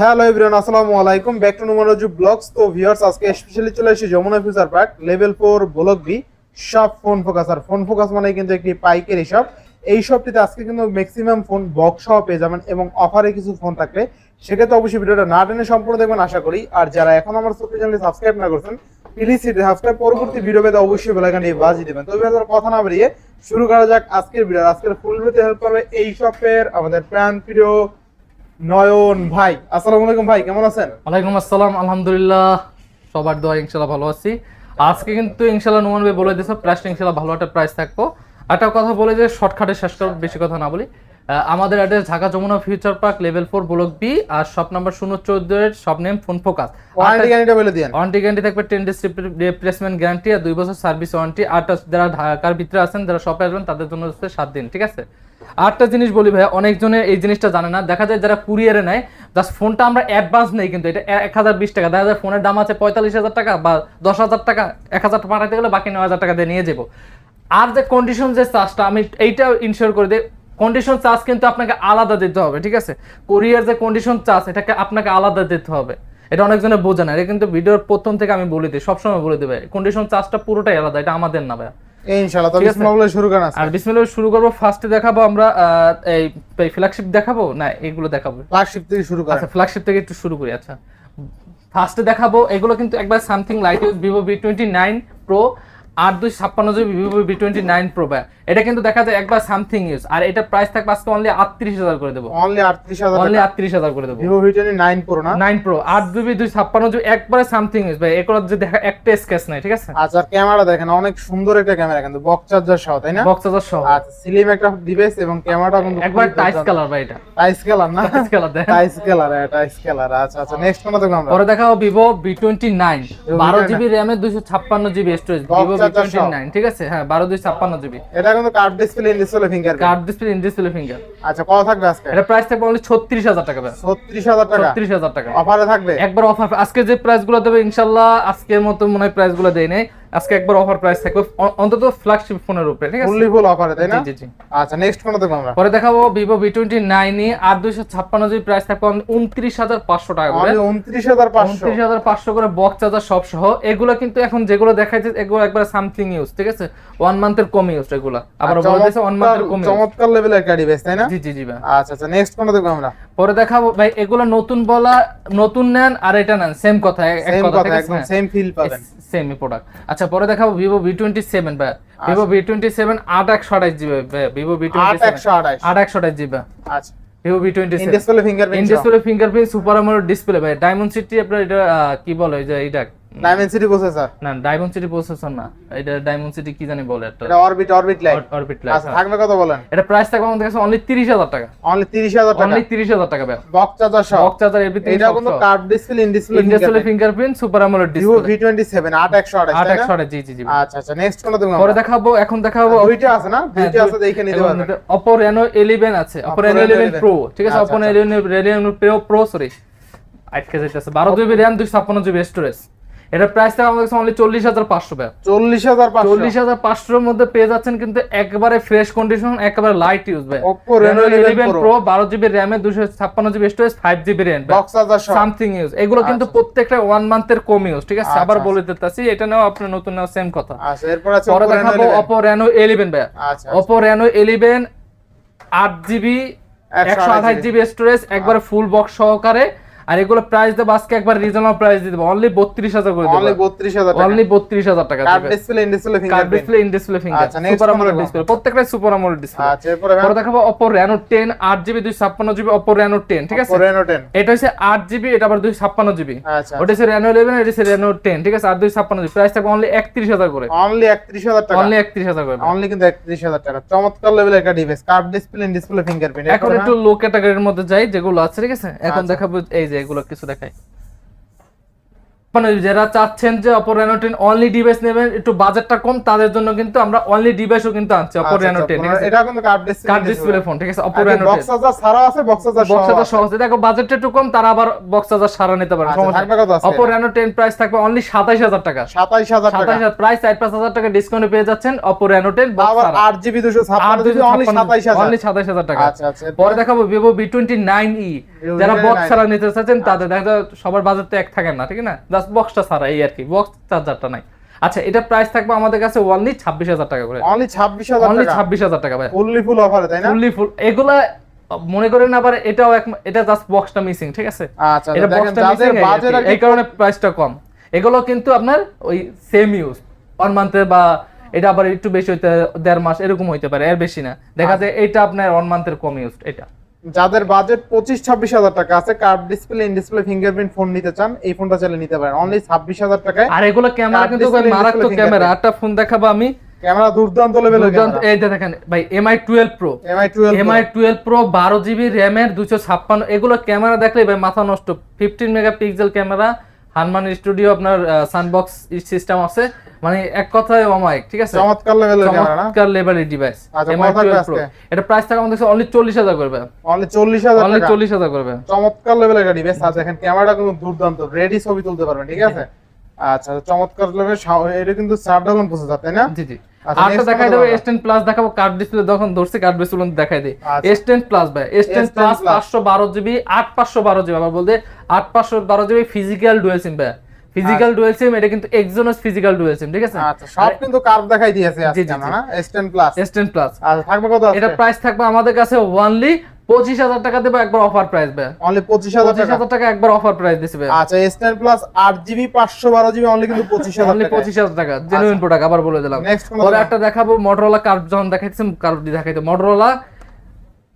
Hello everyone, আসসালামু আলাইকুম। Back to নুমারোজু ব্লগস। তো ভিউয়ার্স, আজকে স্পেশালি চলে এসেছি Jamuna future park level four block B সব ফোন ফোকাস আর ফোন ফোকাস মানে কিন্তু একটি পাইকারি শপ এই শপটিতে আজকে কিন্তু ম্যাক্সিমাম ফোন বক্স সহ পেয়ে যাবেন এবং অফারে কিছু ফোন থাকবে সেক্ষেত্রে অবশ্যই ভিডিওটা না টেনে সম্পূর্ণ দেখবেন, আশা করি। আর যারা এখন আমার ছোট্ট চ্যানেলটি সাবস্ক্রাইব না করছেন প্লিজ সাবস্ক্রাইব পরবর্তী ভিডিও পেতে অবশ্যই বেলাইকানটি বাজিয়ে দেবেন। তো এবার কথা না বেরিয়ে শুরু করা যাক আজকের ভিডিও আজকের ফুল ভিডিওতে হেল্প করবে এই শপের আমাদের প্রাণ প্রিয় নয়ন ভাই আসসালামু আলাইকুম ভাই কেমন আছেন? ওয়ালাইকুম আসসালাম আলহামদুলিল্লাহ সবার দোয়া ইনশাল্লাহ ভালো আছি। আজকে কিন্তু নোমান ভাই বলে দিয়েছে প্রাইসটা ইনশাল্লাহ ভালো একটা প্রাইস থাকব। একটা কথা বলে যে শর্টকাটে শেষ করব বেশি কথা না বলি। আমাদের address Dhaka Jamuna future park level four block B আর শপ নাম্বার শূন্য চোদ্দ এর shop name phone focus warranty guarantee বলে দিয়েন। ওয়ারেন্টি গ্যারান্টি থাকবে টেন ডেজ রিপ্লেসমেন্ট গ্যারান্টি আর দুই বছর সার্ভিস ওয়ারেন্টি আটটা যারা ঢাকার ভিতরে আছেন যারা শপে আসবেন তাদের জন্য সাত দিন ঠিক আছে? আরেকটা জিনিস বলি ভাই অনেকজনে এই জিনিসটা জানে না। দেখা যায় যারা কুরিয়ারে নেয় জাস্ট ফোনটা আমরা অ্যাডভান্স নেই কিন্তু, এটা এক হাজার বিশ টাকা। দেখা যায় ফোনের দাম আছে পঁয়তাল্লিশ হাজার টাকা বা দশ হাজার টাকা, এক হাজার পাঠাতে গেলে বাকি নয় হাজার টাকা দিয়ে নিয়ে যাব। আর যে কন্ডিশন যে চার্জটা আমি এইটা ইনশিওর করে দিই কন্ডিশন চার্জ কিন্তু আপনাকে আলাদা দিতে হবে, ঠিক আছে? কোরিয়ার যে কন্ডিশন চার্জ এটাকে আপনাকে আলাদা দিতে হবে। এটা অনেকজনে বোঝে না, এটা কিন্তু ভিডিওর প্রথম থেকে আমি বলে দিই, সবসময় বলে দেবে কন্ডিশন চার্জটা পুরোটাই আলাদা, এটা আমাদের না ভাই ইনশাআল্লাহ তো বিসমিল্লাহ বলে শুরু করেন আর বিসমিল্লাহ শুরু করব। ফার্স্টে দেখাবো আমরা আহ, এই ফ্ল্যাগশিপ দেখাবো? না এগুলো দেখাবো। ফ্ল্যাগশিপ থেকে শুরু করেন। আচ্ছা ফ্ল্যাগশিপ থেকে একটু শুরু করি আচ্ছা। ফার্স্টে দেখাবো এগুলো কিন্তু একবার something light Vivo twenty nine pro আট দুই ছাপ্পান্ন GB Vivo V twenty nine pro এটা কিন্তু দেখা যায় একবার সামথিং ইউজ আর এটা প্রাইস থাকবে আজকে অনলি আটত্রিশ হাজার করে দেবো। অনলি 38000 অনলি টাকা। আটত্রিশ হাজার করে দেবো। ভিভো ভি নাইন প্রো না? নাইন প্রো আট জিবি দুই ছাপ্পান্ন জিবি একবারে সামথিং ইউজ ভাই এগুলো যে দেখা একটা স্কেচ নাই ঠিক আছে? আচ্ছা ক্যামেরা দেখেন অনেক সুন্দর একটা ক্যামেরা কিন্তু বক্স চার্জার সহ তাই না? বক্স চার্জার সহ। আচ্ছা স্লিম একটা ডিভাইস এবং ক্যামেরাটা কিন্তু একবার টাইস কালার ভাই এটা। টাইস কালার না? টাইস কালার দেখ। টাইস কালার টাইস কালার আচ্ছা আচ্ছা নেক্সট কোন দেখব আমরা। পরে দেখাবো ভিভো বি টোয়েন্টি নাইন বারো V29 জিবি র্যামের দুশো ছাপ্পান্ন GB storage Vivo V charger twenty সহ। নাইন ঠিক আছে? হ্যাঁ বারো দুই ছাপ্পান্ন জিবি এটা কিন্তু curve display in display fingerprint curve display in display finger আচ্ছা কত থাকবে আজকে? এটা প্রাইস থাকবে অনলি ছত্রিশ হাজার টাকা 36000 টাকা? ছত্রিশ হাজার টাকা। অফারে থাকবে? একবার অফার আজকে যে প্রাইসগুলো দেবে ইনশাল্লাহ আজকের মতো মনে হয় প্রাইসগুলো দেয় নাই। আজকে একবার অফার প্রাইস থাকবে। অন্তত ফ্ল্যাগশিপ ফোনের উপরে ঠিক আছে? ফুললি ফুল অফারে তাই না? জি জি আচ্ছা নেক্সট কোন দেখব আমরা। পরে দেখাবো বি টোয়েন্টি নাইন আর দুইশো ছাপ্পান্ন জিবি প্রাইস থাকবে উনত্রিশ হাজার পাঁচশো টাকা করে। অনলি 29500 উনত্রিশ হাজার পাঁচশো করে বক্স চার্জার সব সহ। এগুলো কিন্তু এখন যেগুলো দেখাইছে এগুলো একবার সামথিং ইউজ ঠিক আছে? ওয়ান মান্থের কম ইউজ এগুলো। আবার বলে দিয়েছে ওয়ান মান্থের কম চমৎকার লেভেলের একটা ডিভাইস তাই না? জি জি জি আচ্ছা আচ্ছা নেক্সট কোন দেখব আমরা। পরে দেখাবো ভাই এগুলো নতুন বলা নতুন নেন আর এটা নেন সেম কথা সেম কথা একদম সেম ফিল পাবেন। সেম প্রোডাক্ট আচ্ছা পরে দেখাবো ভিভো ভি টোয়েন্টি সেভেন ভাই। ভিভো ভি টোয়েন্টি সেভেন আট একশো আঠাশ জিবি ভিভো ভি টোয়েন্টি 8128 আট একশো আঠাশ। জিবি। আচ্ছা। Vivo V twenty display fingerprint in display fingerprint super AMOLED display ভাই। ডায়মন্ড সিটি আপনার এটা কি বলে যে এটা ডাইমেনসিটি প্রসেসর না ডায়মন্ড সিটি প্রসেসর না। এটা ডায়মন্ড সিটি কি জানি বলে একটা এটা অরবিট অরবিট লাইট অরবিট আচ্ছা থাকবে কত বলেন? এটা প্রাইস থাকবে আমাদের কাছে অনলি তিরিশ হাজার টাকা। অনলি 30000 টাকা। অনলি তিরিশ হাজার টাকা ভাই বক্স চার্জার সহ। বক্স চার্জার এভরিথিং এটা কিন্তু curve display in display in display fingerprint super Vivo display ভি27 8128 আট তাই একশো না? জি জি জি। আচ্ছা আচ্ছা নেক্সট কোন দেখব পরে দেখাবো এখন দেখাবো। দুইটা আছে না? দুইটা আছে দেখে নিতে পারবেন রেনো 11 আছে। Oppo Reno 11 প্রো ঠিক আছে? আচ্ছা, সরি আটকে যাইতেছে। 12 জিবি র্যাম 256 জিবি স্টোরেজ এটা প্রাইস থাকবে আমাদের কাছে অনলি 40500 টাকা 40500 40500 এর মধ্যে পেয়ে যাচ্ছেন কিন্তু একবারে ফ্রেশ কন্ডিশন একেবারে লাইট ইউজ ভাই Oppo Reno 11 প্রো 12 জিবি র্যামে 256 GB storage 5 GB RAM something use এগুলো কিন্তু প্রত্যেকটা ওয়ান মান্থের কম ইউজ ঠিক আছে? আচ্ছা, আবার আচ্ছা। বলে দিতেছি এটা নাও আপনার নতুন নাও সেম কথা। আচ্ছা এরপর আছে পরে Oppo Reno দেখাবো 11 অপো রেনো 11 ভাই আচ্ছা ওপো রেনো ইলেভেন আট জিবি একশো আঠাশ জিবি স্টোরেজ একবারে ফুল বক্স সহকারে। আর এগুলো প্রাইস দেবো আজকে একবার রিজনেবল প্রাইস দিয়ে দেবো। অনলি বত্রিশ হাজার করে অনলি দেবো 32000 টাকা। অনলি বত্রিশ হাজার টাকা curve display in display curved display in display finger আচ্ছা, সুপার আমোলেড ডিসপ্লে প্রত্যেকটাই সুপার আমোলেড ডিসপ্লে আচ্ছা এরপরে পরে দেখাবো আট জিবি দুই ছাপ্পান্ন জিবি অপো রেনো টেন ঠিক আছে? Oppo Reno 10 এটা হচ্ছে আট জিবি এটা আবার দুই ছাপ্পান্ন জিবি আচ্ছা। ওটা হচ্ছে রেনো ইলেভেন এটা হচ্ছে রেনো টেন ঠিক আছে? আর দুই ছাপ্পান্ন জিবি প্রাইস থাকবে অনলি একত্রিশ হাজার করে। অনলি 31000 টাকা। অনলি একত্রিশ হাজার করে। অনলি কিন্তু 31000 টাকা। চমৎকার লেভেলের একটা device curve display in display fingerprint এখন একটু লো ক্যাটাগরির মধ্যে যাই যেগুলো আছে ঠিক আছে? এখন আচ্ছা। দেখাবো এই যে এগুলো কিছু দেখাই মানে যারা চাচ্ছেন যে Oppo Reno ten only device নেবেন একটু বাজেটটা কম তাদের জন্য কিন্তু আমরা অনলি ডিভাইসও কিন্তু আনছি অপো আচ্ছা, রেনো আচ্ছা, টেন এটা কিন্তু curved display curved display phone ঠিক আছে অপো রেনো বক্স চার্জার ছাড়া আছে বক্স চার্জার বক্স চার্জার সহজে দেখো বাজেটটা একটু কম তারা আবার বক্স চার্জার সারা নিতে পারে আচ্ছা, সমস্যা থাকবে কত আজকে? অপো রেনো টেন প্রাইস থাকবে অনলি সাতাইশ হাজার টাকা। 27000 টাকা। সাতাইশ হাজার প্রাইস চার পাঁচ হাজার টাকা ডিসকাউন্টে পেয়ে যাচ্ছেন অপো রেনো টেন আবার 8GB 256 জিবি অনলি 27000 অনলি সাতাইশ হাজার। টাকা। আচ্ছা আচ্ছা পরে দেখাবো Vivo V twenty nine E Vivo যারা V29 বক্স ছাড়া নিতে চাচ্ছেন তাদের দেখা যায় সবার বাজেট তো এক থাকে না ঠিক না? জাস্ট বক্সটা ছাড়া এই আর কি বক্স চার্জারটা নাই। আচ্ছা এটা প্রাইস থাকবে আমাদের কাছে অনলি ছাব্বিশ হাজার টাকা করে। অনলি 26000 অনলি টাকা? ছাব্বিশ হাজার টাকা ভাই। ফুললি ফুল অফারে তাই না? ফুললি ফুল এগুলা মনে করেন আবার এটাও এক এটা জাস্ট বক্সটা মিসিং ঠিক আছে? আচ্ছা এটা বক্সটা মিসিং এই কারণে প্রাইসটা কম। এগুলো কিন্তু আপনার ওই সেম ইউজ ওয়ান মান্থের বা এটা আবার একটু বেশি হইতে দেড় মাস এরকম হইতে পারে এর বেশি না। দেখা যায় এটা আপনার ওয়ান মান্থের কম ইউজ এটা। যাদের বাজেট পঁচিশ ছাব্বিশ হাজার টাকা আছে curved display in display fingerprint phone নিতে চান এই ফোনটা চাইলে নিতে পারেন। অনলি ছাব্বিশ হাজার টাকায় আর এগুলো ক্যামেরা কিন্তু মারাত্মক ক্যামেরা। একটা ফোন দেখাবো আমি। ক্যামেরা দুর্দান্ত লেভেলের দুর্দান্ত- এই দেখেন ভাই MI twelve pro MI twelve MI twelve pro বারো জিবি র্যামের দুশো ছাপ্পান্ন। এগুলো ক্যামেরা দেখলে ভাই মাথা নষ্ট। ফিফটিন মেগাপিক্সেল ক্যামেরা হানমান স্টুডিও আপনার সানবক্স সিস্টেম আছে। মানে এক কথায় অমাইক ঠিক আছে? চমৎকার লেভেলের চমৎকার লেভেলের ডিভাইস আচ্ছা? এটা প্রাইস থাকা আমাদের অনলি চল্লিশ হাজার করবে অনলি চল্লিশ হাজার অনলি টাকা? চল্লিশ হাজার করবে চমৎকার লেভেলের একটা ডিভাইস আছে। এখন ক্যামেরাটা কিন্তু দুর্দান্ত। রেডি ছবি তুলতে পারবেন ঠিক আছে? আচ্ছা চমৎকার লেভেল এটা কিন্তু স্ন্যাপড্রাগন প্রসেসর তাই না? জি জি। আচ্ছা, আরটা দেখাই দেবো টাকা? এস টেন প্লাস দেখাবো কার্ড ডিসপ্লে যখন ধরছে কার্ড ডিসপ্লে দেখাই দিই। আচ্ছা। প্লাস ভাই S10 প্লাস plus। পাঁচশো বারো জিবি আবার বলতে জিবি ফিজিক্যাল ডুয়েল সিম ভাই। ফিজিক্যাল ডুয়েল সিম এটা কিন্তু এক্সোনাস ফিজিক্যাল ডুয়েল সিম ঠিক আছে? আচ্ছা সব কিন্তু কার্ভ দেখাই দিয়েছে আজকে। না S10 প্লাস প্লাস আচ্ছা থাকবে কত এটা প্রাইস থাকবে আমাদের কাছে পঁচিশ হাজার টাকা দেবো একবার অফার প্রাইস ভাই অনলি 25000 পঁচিশ টাকা? হাজার টাকা একবার অফার প্রাইস দিছে ভাই আচ্ছা S10 plus 8GB 512GB only কিন্তু 25000 অনলি টাকা পঁচিশ হাজার টাকা জেনুইন প্রোডাক্ট আবার বলে দিলাম। পরে একটা দেখাবো মোটরোলা কার্ভ যখন কার্ভ দেখাইতে Motorola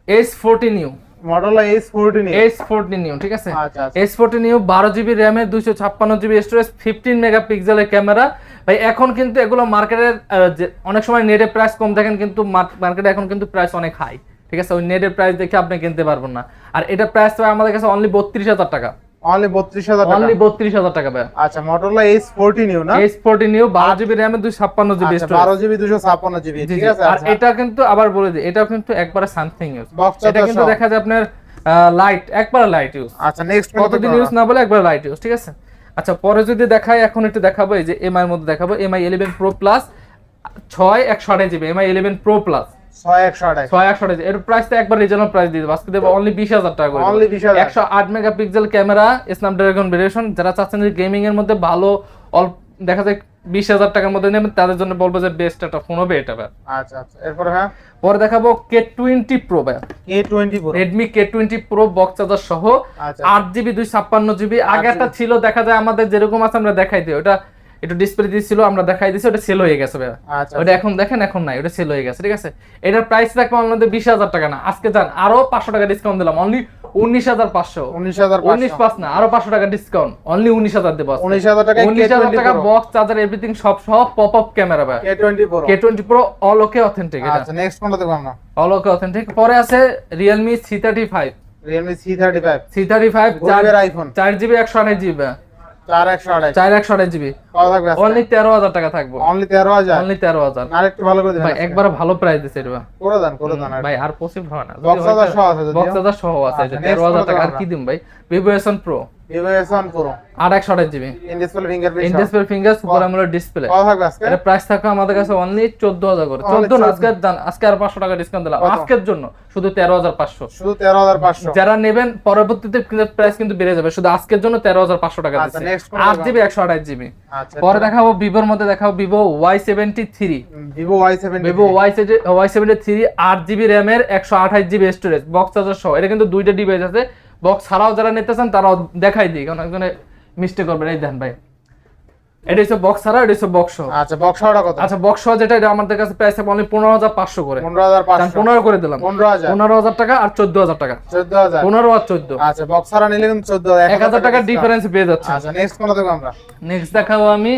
S forty new model S14 S forty new ঠিক আছে? আচ্ছা আচ্ছা। এস নিউ বারো জিবি দুইশো ছাপ্পান্ন জিবি স্টোরেজ ফিফটিন মেগাপিক্সেলের ক্যামেরা ভাই এখন কিন্তু এগুলো মার্কেটের অনেক সময় নেটের প্রাইস কম দেখেন কিন্তু মার্কেটে এখন কিন্তু প্রাইস অনেক হাই ঠিক আছে? ওই নেটের প্রাইস দেখে আপনি কিনতে পারবেন না। আর এটা প্রাইস আমাদের কাছে অনলি বত্রিশ হাজার টাকা। অনলি 32000 টাকা? অনলি বত্রিশ হাজার টাকা ভাই। আচ্ছা মডেল S14 নিউ না? নিউ আচ্ছা স্টোরেজ 12GB 256GB জি, ঠিক। আছে আর আচ্ছা। এটা কিন্তু আবার বলে দিই এটা কিন্তু একবারে সামথিং ইউজ এটা কিন্তু দেখা যায় আপনার লাইট একবারে লাইট ইউজ আচ্ছা নেক্সট কতদিন ইউজ না বলে একবার লাইট ইউজ ঠিক আছে? আচ্ছা পরে যদি দেখাই এখন একটু দেখাবো এই যে এমআই এর মধ্যে দেখাবো এমআই ইলেভেন প্রো প্লাস ছয় একশো আঠাশ GB Mi eleven pro plus 6128 ছয় একশো আঠাশ। এর প্রাইস একবার রিজনাল প্রাইস দিয়ে আজকে দেবো অনলি বিশ হাজার টাকা করে। Only 20,000 একশো আট মেগাপিক্সেল ক্যামেরা স্ন্যাপড্রাগন ভেরিয়েশন যারা চাচ্ছেন যে গেমিং এর মধ্যে ভালো অল্প দেখা যায় বিশ হাজার টাকার মধ্যে নেবেন তাদের জন্য বলব যে বেস্ট একটা ফোন হবে এটা ভাই। আচ্ছা আচ্ছা। এরপর হ্যাঁ? পরে দেখাবো কে টোয়েন্টি প্রো ভাই A20 Pro Redmi K twenty pro box charger সহ আচ্ছা আট জিবি দুই ছাপ্পান্ন জিবি আগে একটা ছিল দেখা যায় আমাদের যেরকম আছে আমরা দেখাই দিই। ওটা একটু ডিসপ্লে দিয়েছিল আমরা দেখাই দিয়েছি ওটা সেল হয়ে গেছে ভাইয়া। আচ্ছা ওটা এখন দেখেন এখন নাই ওটা সেল হয়ে গেছে ঠিক আছে? এটার প্রাইস রাখব আমাদের বিশ হাজার টাকা না আজকে যান আরও পাঁচশো টাকা ডিসকাউন্ট দিলাম অনলি উনিশ হাজার পাঁচশো। 19500 উনিশ পাঁচ না আরও পাঁচশো টাকা ডিসকাউন্ট অনলি উনিশ হাজার দেবো 19000 টাকায় উনিশ হাজার টাকা। বক্স চার্জার এভরিথিং সব সব পপ আপ ক্যামেরা ভাই। A20 Pro K twenty pro all okay authentic আচ্ছা নেক্সট কোনটা আমরা? অল ওকে অথেন্টিক পরে আছে Realme C thirty five Realme C35 C thirty five চার জিবি একশো আঠাশ জিবি 4128 চার একশো আঠাশ জিবি। কত থাকবে অনলি তেরো হাজার টাকা থাকব। অনলি 13000 অনলি তেরো হাজার। আর ভালো করে দিবেন ভাই আজকে। একবার ভালো প্রাইস দিচ্ছে। ভাই আর পসিবল হয় না। সহ আছে তেরো হাজার টাকা আর কি দিন ভাই? Vivo pro Vivo S1 Pro আট একশো আঠাশ GB in display fingerprint in display finger super AMOLED display কত থাকবে আজকে? এটা প্রাইস আমাদের কাছে অনলি চোদ্দ হাজার করে। চোদ্দ না 14,000 আজকে দান আজকে আর পাঁচশো টাকা ডিসকাউন্ট দিলাম। আজকের জন্য শুধু তেরো হাজার পাঁচশো। শুধু 13500 যারা নেবেন পরবর্তীতে প্রাইস কিন্তু বেড়ে যাবে। শুধু আজকের জন্য তেরো হাজার পাঁচশো টাকা আচ্ছা, দিচ্ছে। আট? জিবি একশো আঠাশ জিবি আচ্ছা পরে দেখাবো ভিভোর মধ্যে দেখাবো Vivo Y seventy three Vivo Y70 Vivo Y Y seventy three আট জিবি র্যামের একশো আঠাশ জিবি স্টোরেজ বক্স চার্জার সহ। এটা কিন্তু দুইটা ডিভাইস আছে। বক্স ছাড়াও যারা নিতে চান তারাও দেখাই দিই। কারণ একজনে মিস্টেক করবেন। এই দেন ভাই। এটা হচ্ছে বক্স ছাড়া এটা হচ্ছে বক্স আচ্ছা বক্স অর্ডার কত? আচ্ছা বক্স যেটা এটা আমাদের কাছে প্রাইস থাকবে অনলি পনেরো হাজার পাঁচশো করে। 15500 পনেরো করে দিলাম। 15000 পনেরো হাজার টাকা আর চোদ্দ হাজার টাকা। 14000 পনেরো আর চোদ্দ। আচ্ছা বক্স ছাড়া নিলে কিন্তু 14000 এক হাজার টাকা ডিফারেন্স পেয়ে যাচ্ছে আচ্ছা নেক্সট কোনটা দেখব আমরা? নেক্সট দেখাবো আমি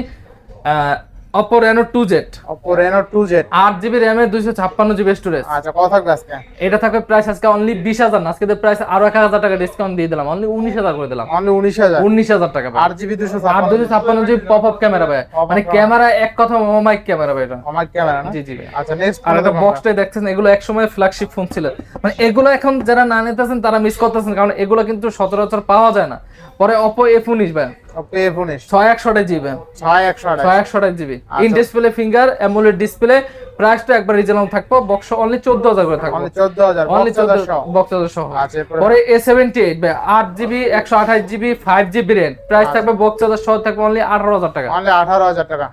Oppo Reno two Z Oppo Reno 2Z আট জিবি র্যামে দুইশো ছাপ্পান্ন জিবি স্টোরেজ আচ্ছা কত থাকবে আজকে? এটা থাকবে প্রাইস আজকে অনলি বিশ হাজার না? আজকে প্রাইস আরও এক হাজার টাকা ডিসকাউন্ট দিয়ে দিলাম। অনলি উনিশ হাজার করে দিলাম। অনলি 19000 উনিশ হাজার টাকা ভাই। আট জিবি দুশো আট দুশো ছাপ্পান্ন জিবি পপ আপ ক্যামেরা ভাই। মানে ক্যামেরা এক কথা মাইক ক্যামেরা ভাই এটা। আমার ক্যামেরা না? জি জি আচ্ছা নেক্সট আর এটা বক্সটাই দেখছেন এগুলো একসময় ফ্ল্যাগশিপ ফোন ছিল। মানে এগুলো এখন যারা না নিতেছেন তারা মিস করতেছেন কারণ এগুলো কিন্তু সচরাচর পাওয়া যায় না। পরে অপো এফ উনিশ ভাই। Oppo A19 ছয় একশো GB. In display finger AMOLED display প্রাইসটা একবার রিজনেবল থাকব। বক্স অনলি করে থাকব। বক্স সহ। পরে ভাই প্রাইস থাকবে বক্স সহ থাকবে অনলি টাকা। অনলি টাকা।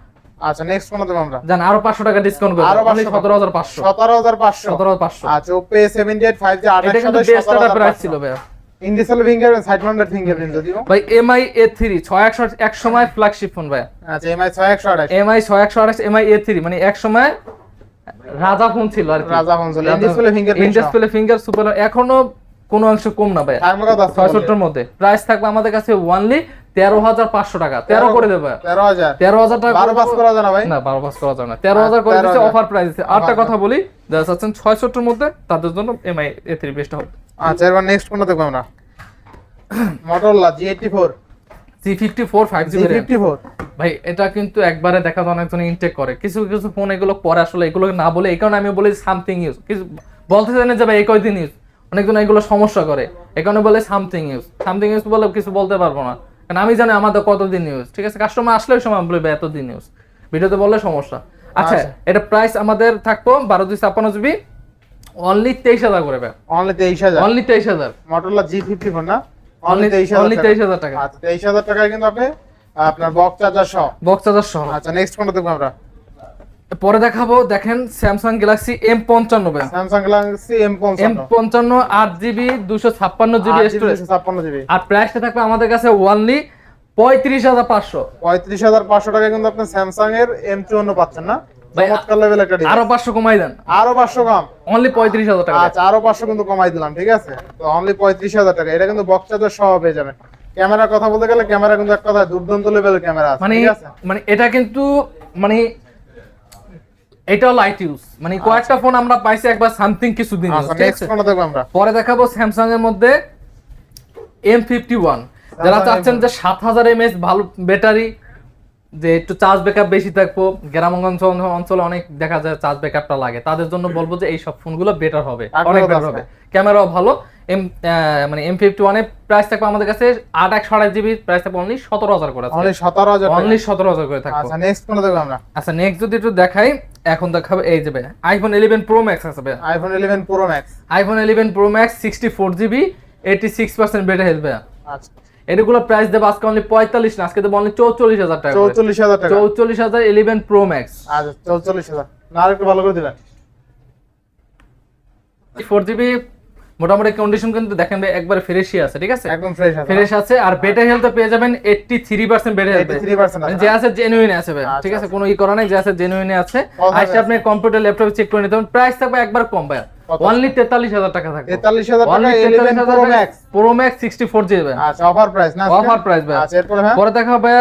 আচ্ছা নেক্সট কোন দেবো আমরা? জান আরও পাঁচশো টাকা ডিসকাউন্ট করে আরও অনলি 500 সতেরো হাজার পাঁচশো। সতেরো হাজার পাঁচশো। সতেরো হাজার পাঁচশো। আচ্ছা Oppo A seventy eight five G এটা আঠাশ কিন্তু বেস্ট প্রাইস ছিল ভাই ইন্ডিসেল ফিঙ্গার সাইড মাউন্টেড ফিঙ্গারপ্রিন্ট যদিও ভাই এমআই এক সময় ফ্ল্যাগশিপ ফোন ভাই আচ্ছা এমআই ছয় একশো আঠাশ। এমআই ছয় একশো আঠাশ এমআই এ থ্রি মানে এক সময় রাজা ফোন ছিল আর কি। রাজা ফোন ছিল ইন্ডিসেল ফিঙ্গারপ্রিন্ট ফিঙ্গার সুপার এখনও কোনো অংশ কম না ভাই ছয়ষট্টির মধ্যে। প্রাইস থাকবে আমাদের কাছে ওয়ানলি তেরো হাজার পাঁচশো টাকা। তেরো করে দেবে তেরো হাজার। তেরো হাজার টাকা বারো পাস করা যায় না বারো পাস করা যাবে না। তেরো হাজার করে দিচ্ছে অফার প্রাইস আটটা কথা বলি যারা চাচ্ছেন ছয়ষট্টির মধ্যে তাদের জন্য এমআই এ থ্রি বেস্ট হবে। আচ্ছা এবার নেক্সট কোনটা দেখব আমরা? Motorola G eighty four G fifty four five G fifty four ভাই এটা কিন্তু একবারে দেখা যায় অনেকজন ইনটেক করে। কিছু কিছু ফোন এগুলো পরে আসলে এগুলো না বলে এই কারণে আমি বলি সামথিং ইউজ কিছু বলতে জানে যে ভাই এই কয়দিন ইউজ অনেকজন এগুলো সমস্যা করে। এই কারণে বলে সামথিং ইউজ সামথিং ইউজ বলে কিছু বলতে পারব না। কারণ আমি জানি আমাদের কতদিন ইউজ ঠিক আছে কাস্টমার আসলে সময় বলব এতদিন ইউজ ভিডিওতে বললে সমস্যা। আচ্ছা আচ্ছা। এটা প্রাইস আমাদের থাকব বারো দুই ছাপ্পান্ন জিবি অনলি তেইশ হাজার করে ভাই। অনলি তেইশ হাজার? অনলি তেইশ হাজার। মোটরোলা জি ফিফটি ফোর না? অনলি তেইশ অনলি তেইশ হাজার টাকা। আচ্ছা তেইশ হাজার টাকায় কিন্তু আপনি আপনার বক্স চার্জার সহ। বক্স চার্জার সহ। আচ্ছা নেক্সট কোনটা দেখব আমরা। পরে দেখাবো দেখেন স্যামসাং গ্যালাক্সি এম পঞ্চান্ন স্যামসাং গ্যালাক্সি এম এম পঞ্চান্ন। আট জিবি দুশো ছাপ্পান্ন জিবি স্টোরেজ ছাপ্পান্ন জিবি আর প্রাইসটা থাকবে আমাদের কাছে ওয়ানলি পঁয়ত্রিশ হাজার পাঁচশো। পঁয়ত্রিশ হাজার পাঁচশো টাকা কিন্তু আপনি স্যামসাং এর এম চুয়ান্ন পাচ্ছেন না? চমৎকার লেভেল একটা আরও পাঁচশো কমাই দেন। আরও পাঁচশো কম? অনলি পঁয়ত্রিশ হাজার টাকা আচ্ছা আরও পাঁচশো কিন্তু কমাই দিলাম ঠিক আছে? তো অনলি পঁয়ত্রিশ হাজার টাকা। এটা কিন্তু বক্স চার্জার সহ পেয়ে যাবেন। ক্যামেরার কথা বলতে গেলে ক্যামেরা কিন্তু এক কথা দুর্দান্ত লেভেলের ক্যামেরা আছে মানে মানে এটা কিন্তু মানে এটাও লাইট ইউজ মানে কয়েকটা ফোন আমরা পাইছি একবার সামথিং কিছু দিন নেক্সট দেখব আমরা। পরে দেখাবো স্যামসাং এর মধ্যে এম ফিফটি ওয়ান যারা চাচ্ছেন যে সাত হাজার এমএস ভালো ব্যাটারি যে একটু চার্জ ব্যাকআপ বেশি থাকব গ্রাম অঞ্চল অনেক দেখা যায় চার্জ ব্যাকআপটা লাগে। তাদের জন্য বলব যে এই সব ফোনগুলো বেটার হবে অনেক বেটার হবে। ক্যামেরাও ভালো এম মানে এম ফিফটি প্রাইস থাকবে আমাদের কাছে আট একশো আঠাশ জিবি প্রাইস থাকবে অনলি সতেরো হাজার করে অনলি সতেরো হাজার অনলি সতেরো হাজার করে থাকবে। আচ্ছা নেক্সট কোনটা দেখব আমরা? আচ্ছা নেক্সট যদি একটু দেখাই এখন দেখাবে এই যাবে আইফোন ইলেভেন প্রো ম্যাক্স ভাই। IPhone eleven pro max iPhone eleven pro max sixty four GB eighty six percent better হেলবে আচ্ছা। এগুলো প্রাইস দেবো আজকে অনলি পঁয়তাল্লিশ না আজকে দেবো অনলি চৌচল্লিশ হাজার টাকা। চৌচল্লিশ হাজার টাকা। চৌচল্লিশ হাজার ইলেভেন প্রো ম্যাক্স আচ্ছা চৌচল্লিশ হাজার। না আর একটু ভালো করে দিবেন ফোর জিবি মোটামুটি কন্ডিশন কিন্তু দেখেন ভাই একবারে ফ্রেশই আছে ঠিক আছে? একদম ফ্রেশ আছে। ফ্রেশ আছে আর বেটার হেলথ পেয়ে যাবেন eighty three percent better health 83% আছে। যে আছে জেনুইন আছে ভাই আচ্ছা, ঠিক আছে? কোনো ই করা নাই যে আছে জেনুইন আছে। আজকে আপনি কম্পিউটার ল্যাপটপ চেক করে নিতে প্রাইস থাকবে একবার কম ভাই? অনলি তেতাল্লিশ হাজার টাকা থাকবে। তেতাল্লিশ হাজার টাকা অনলি ইলেভেন তেতাল্লিশ pro max pro max sixty four GB আচ্ছা অফার প্রাইস না অফার প্রাইস ভাই। আচ্ছা এরপরে পরে দেখা হবে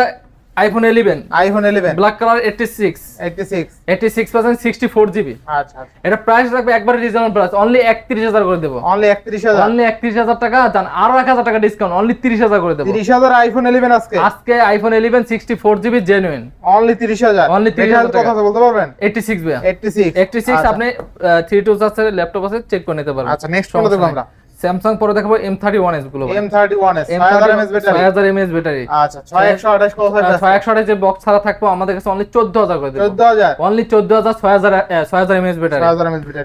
iPhone eleven iPhone eleven black colour eighty six eighty six eighty six percent sixty four GB আচ্ছা। এটা প্রাইস রাখবে একবারে রিজনেবল প্রাইস অনলি একত্রিশ হাজার করে দেবো। অনলি একত্রিশ হাজার। অনলি একত্রিশ হাজার টাকা জান আরও এক হাজার টাকা ডিসকাউন্ট অনলি তিরিশ হাজার করে দেব। তিরিশ হাজার আইফোন ইলেভেন আজকে। আজকে iPhone eleven sixty four GB genuine only তিরিশ হাজার। Only 30,000 কথা বলতে পারবেন? এইটটি সিক্স ভাইয়া। এইটটি সিক্স এইটটি সিক্স আপনি থ্রি টু আছে ল্যাপটপ আছে চেক করে নিতে পারবেন। আচ্ছা নেক্সট কোনটা দেখব আমরা। স্যামসাং পরে দেখাবো এম থার্টি ওয়ান এসগুলো এম থার্টি ওয়ান এস ছয় হাজার ব্যাটারি ছয় আচ্ছা ছয় একশো আঠাশ ছয় একশো যে বক্স ছাড়া থাকব আমাদের কাছে অনলি চোদ্দ হাজার করে চোদ্দ হাজার? অনলি চোদ্দ হাজার ছয় হাজার ছয় হাজার ব্যাটারি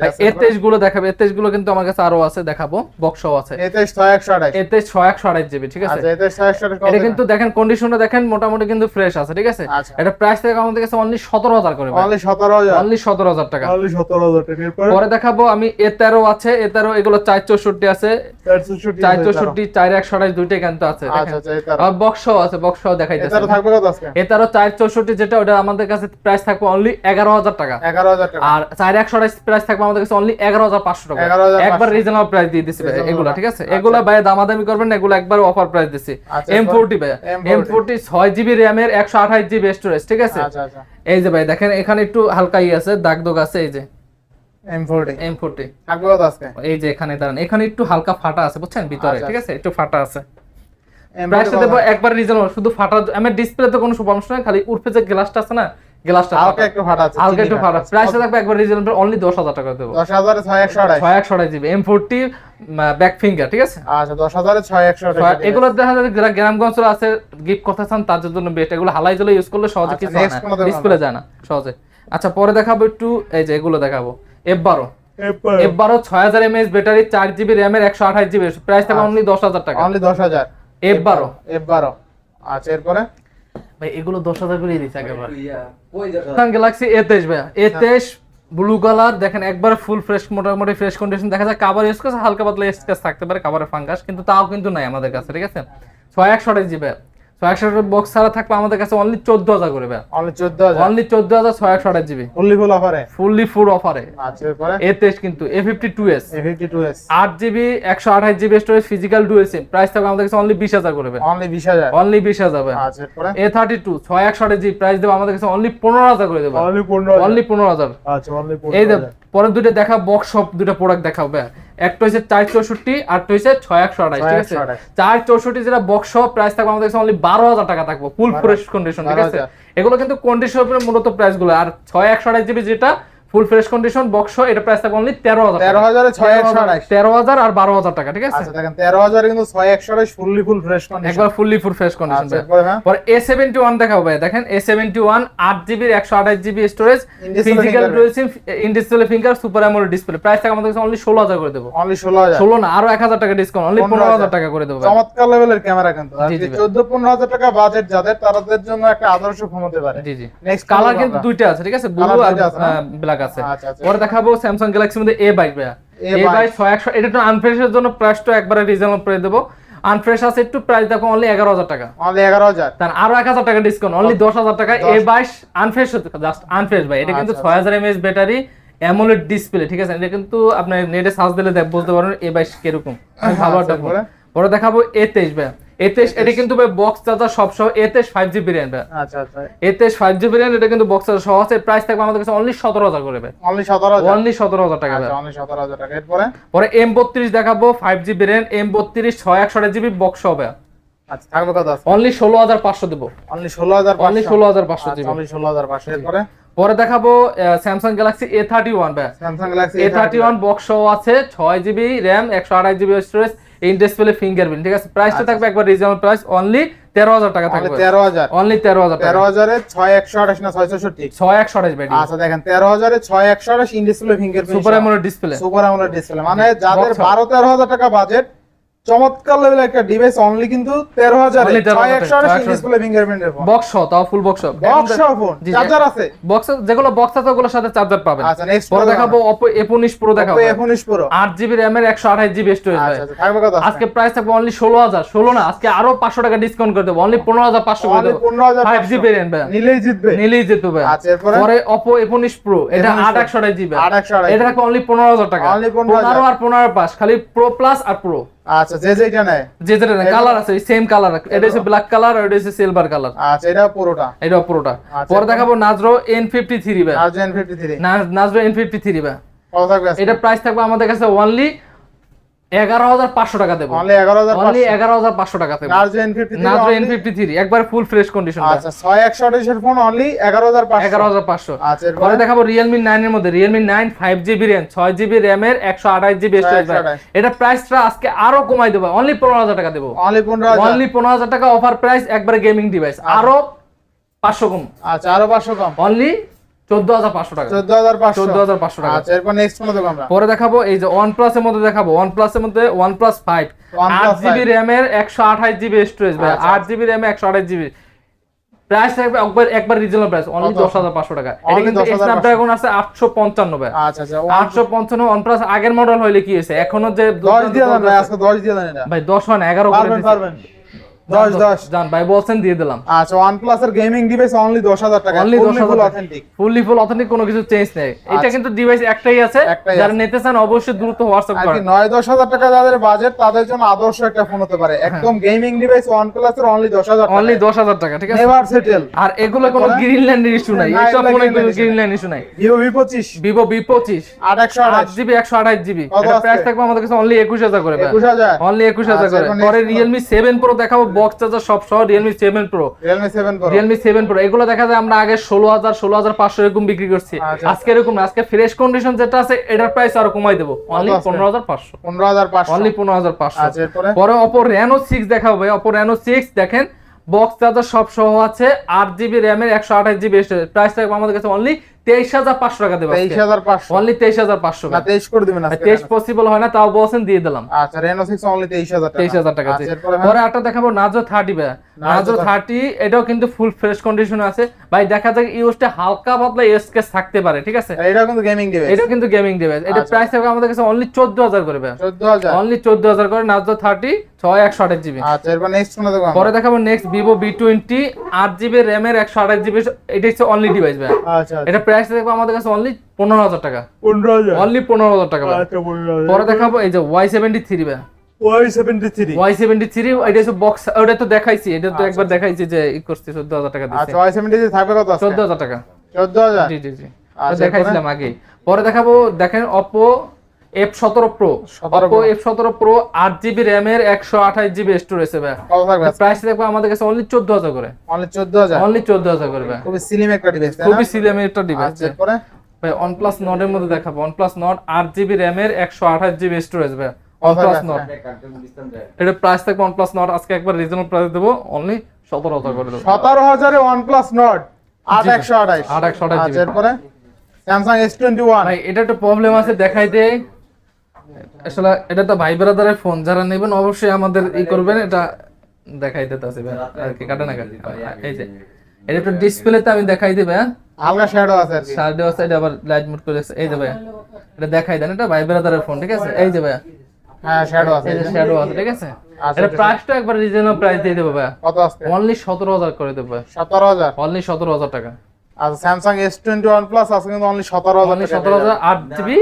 ছয় এর তেইশগুলো দেখাবে এর তেইশগুলো কিন্তু আমার কাছে আরও আছে দেখাবো বক্সও আছে। এতে ছয় একশো আঠাশ। এতে ছয় একশো আঠাশ জিবি ঠিক আছে? আচ্ছা ছয় এটা কিন্তু দেখেন কন্ডিশনটা দেখেন মোটামুটি কিন্তু ফ্রেশ আছে ঠিক আছে? আচ্ছা। এটা প্রাইস থেকে আমাদের কাছে অনলি সতেরো হাজার করে অনলি সতেরো হাজার। অনলি সতেরো হাজার টাকা। অনলি সতেরো হাজার টাকা। পরে দেখাবো আমি এ তেরো আছে এ তেরো এগুলো চার চৌষট্টি আছে আছে। চার চার একশো আঠাশ দুইটাই কিন্তু আছে আচ্ছা আচ্ছা বক্স আছে বক্স দেখাইতেছে। এটারও থাকবে কত চার চৌষট্টি যেটা ওটা আমাদের কাছে প্রাইস থাকবে অনলি এগারো হাজার টাকা। এগারো হাজার টাকা। আর চার একশো আঠাশ প্রাইস থাকবে আমাদের কাছে অনলি এগারো হাজার পাঁচশো টাকা। একবার রিজনেবল প্রাইস দিয়ে ভাই Reasonable এগুলা ঠিক আছে? আচ্ছা। এগুলা ভাই দামাদামি করবেন এগুলো একবার অফার প্রাইস দিছি। আচ্ছা, এম ফোরটি ভাই এম ফোরটি ছয় জিবি র্যামের একশো আঠাশ জিবি স্টোরেজ ঠিক আছে? আচ্ছা আচ্ছা। এই যে ভাই দেখেন এখানে একটু হালকা ই আছে দাগ দোগ আছে এই যে। এম ফোরটি এম ফোরটি থাকবে কত আজকে এই যে এখানে দাঁড়ান। এখানে একটু হালকা ফাটা আছে বুঝছেন? ভিতরে আচ্ছা, ঠিক আছে? একটু ফাটা আছে। প্রাইসটা দেবো একবার রিজনেবল শুধু ফাটা আমার ডিসপ্লেতে কোনো সমস্যা নাই খালি উর্ফে যে গ্লাসটা আছে না গ্লাসটা হালকা একটু ফাটা আছে হালকা একটু ফাটা প্রাইসটা থাকবে একবার রিজনেবল অনলি দশ হাজার টাকা দেবো। দশ হাজারে ছয় একশো আঠাশ ছয় একশো আঠাশ GB. M forty back finger ঠিক আছে? আচ্ছা এগুলো দেখা যায় যারা গ্রামগঞ্জ আছে গিফট করতে চান তাদের জন্য বেস্ট এগুলো হালাই জলে ইউজ করলে সহজে আচ্ছা, কিছু ডিসপ্লে যায় না সহজে। আচ্ছা পরে দেখাবো একটু এই যে এগুলো দেখাবো। এফ বারো। এফ বারো। ছয় হাজার এমএএস ব্যাটারি চার জিবি র্যামের একশো আঠাশ জিবি প্রাইস থাকবে অনলি দশ হাজার টাকা। অনলি দশ হাজার। এফ বারো। এফ বারো। আচ্ছা এরপরে? ভাই এগুলো দশ হাজার করে দিচ্ছে একেবারে। গ্যালাক্সি এ তেইশ ভাইয়া এ তেইশ ব্লু কালার দেখেন একবার ফুল ফ্রেশ মোটামুটি ফ্রেশ কন্ডিশন দেখা যায় কাবার ইউজ করছে হালকা পাতলা স্কেচ থাকতে পারে কাবারের ফাঙ্গাস কিন্তু তাও কিন্তু নাই আমাদের কাছে ঠিক আছে? ছয় একশো আঠাশ জিবি ছয় একশো বক্স ছাড়া থাকবে আমাদের কাছে অনলি চোদ্দ হাজার করে ভাইয়া অনলি চোদ্দ হাজার? অনলি চোদ্দ হাজার ছয় একশো আঠাশ জিবি ফুললি ফুল অফারে ফুললি ফুল অফারে আচ্ছা এ তেইশ কিন্তু A fifty two S A fifty two S আট জিবি একশো আঠাশ GB storage physical dual SIM price থাকবে আমাদের কাছে অনলি বিশ হাজার করে অনলি বিশ হাজার? অনলি বিশ হাজার আচ্ছা এ থার্টি টু ছয় একশো আঠাশ জিবি প্রাইস দেবো আমাদের কাছে অনলি পনেরো হাজার করে দেবো। অনলি পনেরো অনলি পনেরো হাজার। আচ্ছা অনলি এই পরের দুইটা দেখা বক্স সব দুইটা প্রোডাক্ট ভাইয়া একটা হচ্ছে চার চৌষট্টি আর হচ্ছে ছয় একশো আঠাশ ঠিক আছে? চার চৌষট্টি যেটা বক্স প্রাইস থাকবে আমাদের কাছে অনলি বারো হাজার টাকা থাকবে ফুল ফ্রেশ কন্ডিশন ঠিক আছে? এগুলো কিন্তু কন্ডিশন মূলত প্রাইসগুলো। আর ছয় একশো আঠাশ জিবি যেটা ফুল ফ্রেশ কন্ডিশন বক্স এটা প্রাইস থাকবে অনলি তেরো হাজার তেরো হাজারে ছয় একশো তেরো হাজার আর বারো হাজার টাকা ঠিক আছে? আচ্ছা দেখেন তেরো হাজারে কিন্তু ছয় একশো ফুললি ফুল ফ্রেশ কন্ডিশন একবার ফুললি ফুল ফ্রেশ কন্ডিশন পরে এ সেভেন্টি ওয়ান দেখাবো ভাই দেখেন এ সেভেন্টি ওয়ান আট জিবির একশো আঠাশ GB storage physical fingerprint। Dual SIM in display finger super AMOLED display price থাকে আমাদের অনলি ষোলো হাজার করে দেবো। অনলি ষোলো হাজার। ষোলো না আরও এক হাজার টাকা ডিসকাউন্ট অনলি পনেরো 15,000 হাজার টাকা করে দেবো। চমৎকার লেভেলের ক্যামেরা কিন্তু। চোদ্দ পনেরো হাজার টাকা বাজেট যাদের তাদের জন্য একটা আদর্শ ফোন হতে পারে। জি জি। নেক্সট কালার কিন্তু দুইটা আছে ঠিক আছে? ব্লু আর না? ব্ল্যাক আছে। আচ্ছা আচ্ছা। পরে দেখাবো স্যামসাং গ্যালাক্সির মধ্যে এ বাইক ভাইয়া। এ। বাইক ছয় একশো এটা একটু আনফ্রেশের জন্য প্রাইসটা একবারে রিজনেবল করে দেবো। আনফ্রেশ আছে একটু প্রাইস দেখো অনলি এগারো হাজার টাকা। অনলি এগারো হাজার। তার আরও এক হাজার টাকা ডিসকাউন্ট অনলি দশ হাজার টাকা। এ বাইশ আনফ্রেশ জাস্ট আনফ্রেশ ভাই। এটা কিন্তু আচ্ছা, ছয় হাজার এমএএস ব্যাটারি অ্যামোলেড ডিসপ্লে ঠিক আছে? এটা কিন্তু আপনার নেটে সার্চ দিলে দেখ বুঝতে পারেন এ বাইশ কীরকম। ভালো একটা পরে? পরে দেখাবো এ তেইশ ভাই এ তেইশ এটা কিন্তু ভাই বক্স চার্জার সব সহ এ ফাইভ জিবি র্যাম ভাই। আচ্ছা আচ্ছা। এ ফাইভ জিবি র্যাম এটা কিন্তু বক্স চার্জার সহ আছে। প্রাইস থাকবে আমাদের কাছে অনলি সতেরো হাজার করে ভাই। অনলি সতেরো হাজার? অনলি সতেরো হাজার টাকা আচ্ছা অনলি সতেরো হাজার টাকা। এরপরে? পরে এম বত্রিশ দেখাবো ফাইভ জিবি র্যাম এম বত্রিশ ছয় একশো জিবি বক্স হবে আচ্ছা থাকবে কত অনলি ষোলো হাজার পাঁচশো দেবো। অনলি ষোলো হাজার অনলি ষোলো হাজার পাঁচশো অনলি ষোলো হাজার পাঁচশো। এরপরে? পরে দেখাবো Samsung Galaxy A thirty one ভাই। Samsung Galaxy A thirty one box আছে ছয় জিবি র্যাম একশো আঠাশ GB storage in display fingerprint ঠিক আছে? প্রাইসটা থাকবে একবার রিজনেবল প্রাইস অনলি তেরো হাজার টাকা থাকবে। তেরো হাজার। অনলি তেরো হাজার তেরো হাজারে ছয় একশো আঠাশ না ছয় চৌষট্টি ছয় একশো আঠাশ ব্যাটারি আচ্ছা দেখেন তেরো হাজারে ছয় একশো আঠাশ in display fingerprint super AMOLED display super আমলের ডিসপ্লে মানে যাদের বারো তেরো হাজার টাকা বাজেট চমৎকার লেভেলের একটা ডিভাইস অনলি কিন্তু তেরো হাজার 13,000 ছয় একশো আঠাশ ইন 628 ডিসপ্লে ফিঙ্গারপ্রিন্টের ফোন বক্স সহ তাও full box box phone charger আছে। বক্স যেগুলো বক্স আছে ওগুলোর সাথে চার্জার পাবেন। আচ্ছা নেক্সট পরে দেখাবো অপো এ উনিশ প্রো দেখাবো। উনিশ প্রো আট জিবি একশো আঠাশ জিবি স্টোরেজ থাকবে কত আজকে প্রাইস থাকবে অনলি ষোলো হাজার। ষোলো না আজকে আরও পাঁচশো টাকা ডিসকাউন্ট করে দেবো। অনলি পনেরো হাজার পাঁচশো করে অনলি দেবো। পনেরো হাজার ফাইভ জিবি র্যাম ভাই। নিলেই জিতবে। নিলেই যেত ভাই। আচ্ছা পরে অপো এ উনিশ প্রো এটা A19 আট একশো আঠাশ জিবি আট একশো আঠাশ এটা থাকবে অনলি পনেরো হাজার টাকা। অনলি 15,000 পনেরো আর পনেরো পাস খালি প্রো প্লাস আর প্রো আচ্ছা যে যেটা নেয়। যে যেটা কালার আছে সেম কালার এটা হচ্ছে ব্ল্যাক কালার আর এটা হচ্ছে সিলভার কালার আচ্ছা এটা পুরোটা। এটা পুরোটা। আচ্ছা, পরে দেখাবো নাজরো এন ফিফটি থ্রি ভাই। নাজরো জেন ফিফটি থ্রি নাজরো এন ফিফটি থ্রি ভাই। কত থাকবে আজকে? এটা প্রাইস থাকবে আমাদের কাছে অনলি এগারো হাজার পাঁচশো টাকা দেবো। অনলি এগারো হাজার পাঁচশো। টাকা দেবো। এন ফিফটি থ্রি একবার ফুল ফ্রেশ কন্ডিশন আচ্ছা ছয় একশো আঠাশের ফোন অনলি এগারো হাজার পাঁচশো। এগারো হাজার পাঁচশো। আচ্ছা এরপরে? পরে দেখাবো রিয়েলমি নাইন এর মধ্যে। Realme nine five GB RAM ছয় জিবি একশো আঠাশ জিবি স্টোরেজ 128 এটা প্রাইসটা আজকে আরও কমাই দেবো। অনলি পনেরো হাজার টাকা দেবো। অনলি পনেরো অনলি পনেরো হাজার টাকা অফার প্রাইস একবারে গেমিং ডিভাইস আরও পাঁচশো কম। আচ্ছা আরও পাঁচশো কম। অনলি চোদ্দ হাজার পাঁচশো টাকা। চোদ্দ হাজার পাঁচশো। চোদ্দ হাজার পাঁচশো টাকা। আচ্ছা এরপর নেক্সট ফোন আমরা। পরে দেখাবো এই যে ওয়ান প্লাস এর মধ্যে দেখাবো। ওয়ান প্লাস এর মধ্যে ওয়ান প্লাস ফাইভ আট জিবি একশো আঠাশ জিবি স্টোরেজ ভাই। আচ্ছা, আট জিবি র্যামে একশো আঠাশ জিবি প্রাইস থাকবে একবার একবার রিজনেবল প্রাইস অনলি দশ হাজার পাঁচশো টাকা। এটা কিন্তু স্ন্যাপড্রাগন আছে আটশো পঞ্চান্ন ভাই। আচ্ছা আচ্ছা আটশো পঞ্চান্ন আগের মডেল হইলে কি হয়েছে? এখনও যে দশ দিয়ে ভাই দশ হয় না এগারো পারবেন দিছি। পারবেন দশ দশ। জান ভাই বলছেন দিয়ে দিলাম। আচ্ছা প্লাস এর গেমিং ডিভাইস অনলি দশ হাজার টাকা। অনলি দশ হাজার অথেন্টিক ফুললি ফুল অথেন্টিক কোনো কিছু চেঞ্জ নেই। এটা আচ্ছা। কিন্তু ডিভাইস একটাই আছে। যারা নিতে চান অবশ্যই দ্রুত আর কি করেন। নয় দশ হাজার টাকা যাদের বাজেট তাদের জন্য আদর্শ একটা ফোন হতে পারে। একদম গেমিং ডিভাইস প্লাস এর অনলি দশ হাজার অনলি দশ হাজার টাকা ঠিক আছে? নেভার সেটেল আর এগুলো কোনো? গ্রিন ল্যান্ডের ইস্যু নাই। এইসব ফোনে land গ্রিন ল্যান্ড ইস্যু নাই। আট একশো আট জিবি একশো আঠাশ জিবি কত এটা প্রাইস থাকবে আমাদের কাছে অনলি একুশ হাজার করে একুশ হাজার। অনলি একুশ হাজার আচ্ছা, করে। পরে রিয়েলমি সেভেন প্রো দেখাবো বক্স চার্জার সব সহ seven pro Realme seven pro Realme seven pro এগুলো দেখা যায় আমরা আগে ষোলো হাজার ষোলো হাজার পাঁচশো এরকম বিক্রি করছি। আচ্ছা। আজকে এরকম না আজকে ফ্রেশ কন্ডিশন যেটা আছে এটার প্রাইস আরও কমাই দেবো। অনলি আছে? পনেরো হাজার পাঁচশো। পনেরো হাজার পাঁচশো। অনলি পনেরো হাজার পাঁচশো। আচ্ছা এরপরে? পরে অপো রেনো সিক্স দেখাবো ভাই। অপো রেনো সিক্স দেখেন বক্স চার্জার সব সহ আছে আট জিবি র্যামের একশো আঠাশ জিবি প্রাইস থাকবে আমাদের কাছে অনলি তেইশ হাজার পাঁচশো টাকা দেবো তেইশ হাজার পাঁচশো। অনলি তেইশ হাজার পাঁচশো না তেইশ করে দিবেন আজকে তেইশ পসিবল হয় না তাও বলছেন দিয়ে দিলাম। আচ্ছা রেনো সিক্স অনলি তেইশ হাজার তেইশ হাজার টাকা আচ্ছা, দিয়ে। এরপরে ভাই? পরে একটা দেখাবো নাজো থার্টি নাজো থার্টি এটাও কিন্তু ফুল ফ্রেশ কন্ডিশন আছে। ভাই দেখা যায় ইউজটা হালকা পাতলা এসকেস থাকতে পারে ঠিক আছে? এটা কিন্তু গেমিং ডিভাইস এটা কিন্তু গেমিং ডিভাইস এটা আচ্ছা। প্রাইস থাকবে আমাদের কাছে অনলি চোদ্দ হাজার করে চোদ্দ হাজার। অনলি চোদ্দ হাজার করে নাজো থার্টি ছয় একশো আঠাশ জিবি আচ্ছা এরপর নেক্সট ফোনে পরে দেখাবো নেক্সট ভিভো বি টোয়েন্টি আট জিবি র্যামের একশো আঠাশ জিবি এটা হচ্ছে অনলি ডিভাইস ভাই। আচ্ছা এটা প্রাইস থাকবে আমাদের কাছে অনলি পনেরো হাজার টাকা। অনলি পনেরো হাজার টাকা ভাই। আচ্ছা পনেরো হাজার। পরে দেখাবো এই যে ওয়াই সেভেন্টি থ্রি ভাই বক্স ওটা তো দেখাইছি এটা তো আচ্ছা, একবার দেখাইছি যে ই করছি চোদ্দ হাজার টাকা আচ্ছা? চোদ্দ হাজার টাকা। চোদ্দ হাজার? জি জি জি। আচ্ছা, দেখাইছিলাম আগে পরে দেখাবো দেখেন অপো এফ সতেরো প্রো 17 অপো এফ সতেরো প্রো আট জিবি র্যামের একশো আঠাশ জিবি স্টোরেজ প্রাইস দেখব আমাদের কাছে অনলি চোদ্দ হাজার করে। অনলি চোদ্দ হাজার? অনলি চোদ্দ হাজার করে খুবই সিলিম একটা ডিভাইস খুবই সিলিয়ামের একটা ডিভাইস ভাই। OnePlus Nord এর মধ্যে দেখাবো। OnePlus Nord আট জিবি র্যামের একশো আঠাশ জিবি স্টোরেজ ভাই। OnePlus Nord এটা প্রাইস থাকবে OnePlus Nord আজকে একবার রিজনেবল প্রাইস দেবো। অনলি সতেরো হাজার করে দেবো। সতেরো হাজারে ওয়ান প্লাস নট আট একশো আঠাইশ আট একশো আঠাশ আচ্ছা জিবি এরপরে স্যামসাং এস টোয়েন্টি ওয়ান ভাই এটা একটা প্রবলেম আছে দেখাইতে আসলে এটা তো ভাই ব্রাদারের ফোন যারা নেবেন অবশ্যই আমাদের ই করবেন এটা দেখাই দিতে আছে আর কি কাটে না কাটে এই যে এটা একটু ডিসপ্লেতে আমি দেখাই দিবে হ্যাঁ? হালকা শ্যাডো আছে আর কি। সাড়ে দশ আবার লাইট মুড করে এই যে ভাই এটা দেখাই দেন এটা ভাই ব্রাদারের ফোন ঠিক আছে? এই যে ভাই। হ্যাঁ শ্যাডো আছে এই যে শ্যাডো আছে ঠিক আছে? এটা প্রাইসটা একবার রিজনেবল প্রাইস দিয়ে দেবো ভাই। কত আজকে অনলি সতেরো হাজার করে দেবো ভাই। সতেরো হাজার? অনলি সতেরো হাজার টাকা। আচ্ছা Samsung S twenty one plus আজকে কিন্তু অনলি সতেরো হাজার অনলি টাকা সতেরো পেয়ে হাজার আট জিবি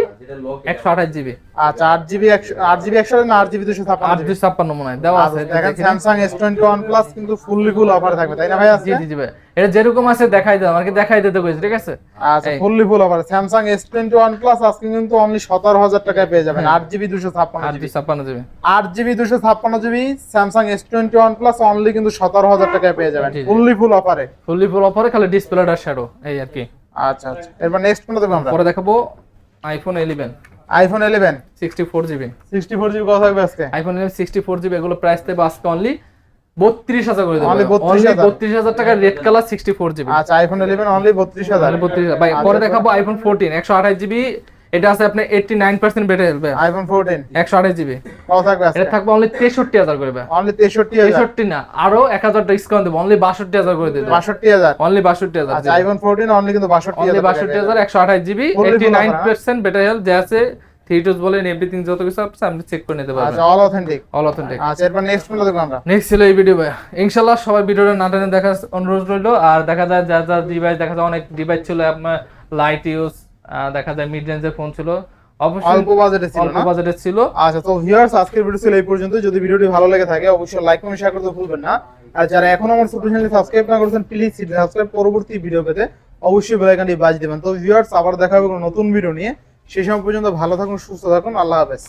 একশো আঠাশ জিবি যাবেন। আচ্ছা আট জিবি একশো আট জিবি একশো না আট জিবি দুশো ছাপ্পান্ন আট দুই ছাপ্পান্ন মনে হয় দেওয়া আছে দেখেন Samsung S twenty one plus কিন্তু ফুললি ফুল অফারে থাকবে তাই না ভাই জি জি জি ভাই। এটা যেরকম আছে দেখাই দাও আমাকে দেখাই দিতে কইছি ঠিক আছে? আচ্ছা ফুললি ফুল অফারে Samsung S twenty one plus আজকে কিন্তু অনলি সতেরো হাজার টাকায় পেয়ে যাবেন হ্যাঁ। আট জিবি দুশো ছাপ্পান্ন আট জিবি ছাপ্পান্ন জিবি। আট জিবি দুশো ছাপ্পান্ন GB Samsung S twenty one plus only কিন্তু সতেরো হাজার টাকায় পেয়ে যাবেন। ফুললি ফুল অফারে ফুললি ফুল অফারে খালি ডিসপ্লেটা শ্যাডো এই আর কি। আচ্ছা আচ্ছা। এরপর নেক্সট কোনটা দেখব আমরা। পরে দেখাবো iPhone eleven iPhone eleven sixty four GB sixty four GB কত থাকবে আজকে? IPhone eleven sixty four GB এগুলো প্রাইস থেকে আজকে অনলি বত্রিশ হাজার করে দেব। অনলি 32,000 বত্রিশ হাজার টাকা red colour sixty four GB আচ্ছা আইফোন ইলেভেন অনলি বত্রিশ হাজার। বত্রিশ ভাই আচ্ছা, পরে দেখাবো আইফোন ফোরটিন একশো আঠাশ জিবি এটা আছে আপনার নাইন পার্সেন্ট বেটে ফেলবে আইফোন ফোরটিন একশো আঠাশ জিবি কত থাকবে এটা থাকবে অনলি তেষট্টি হাজার করে ভাই অনলি তেষট্টি হাজার। তেষট্টি না আরও এক হাজার ডিসকাউন্ট দেবো। অনলি বাষট্টি হাজার করে দেবো বাষট্টি হাজার। অনলি বাষট্টি হাজার আচ্ছা আইফোন ফোরটিন অনলি কিন্তু বাষট্টি অনলি হাজার বাষট্টি হাজার একশো আঠাশ GB Fully eighty full nine offer, percent better health যে আছে থিয়েটার্স বলেন এভরিথিং যত কিছু আছে আপনি চেক করে নিতে পারবেন। আচ্ছা অল অথেন্টিক অল অথেন্টিক আচ্ছা এরপর নেক্সট কোনটা দেখব আমরা। নেক্সট ছিল এই ভিডিও ভাই ইনশাল্লাহ সবাই ভিডিওটা না টেনে দেখার অনুরোধ রইল। আর দেখা যায় যার যার ডিভাইস দেখা যায় অনেক ডিভাইস ছিল আপনার লাইট ইউজ দেখা যায় মিড রেঞ্জের ফোন ছিল অল্প বাজেটে ছিল অল্প বাজেটে ছিল। আচ্ছা তো ভিউয়ার্স আজকের ভিডিও ছিল এই পর্যন্ত যদি ভিডিওটি ভালো লেগে থাকে অবশ্যই লাইক কমেন্ট শেয়ার করতে ভুলবেন না। আর যারা এখন আমার ছোট চ্যানেল সাবস্ক্রাইব না করেছেন প্লিজ সাবস্ক্রাইব পরবর্তী ভিডিও পেতে অবশ্যই বেল আইকনটি বাজিয়ে দেবেন। তো ভিউয়ার্স আবার দেখা হবে নতুন ভিডিও নিয়ে। সেই সময় পর্যন্ত ভালো থাকুন সুস্থ থাকুন। আল্লাহ হাফেজ।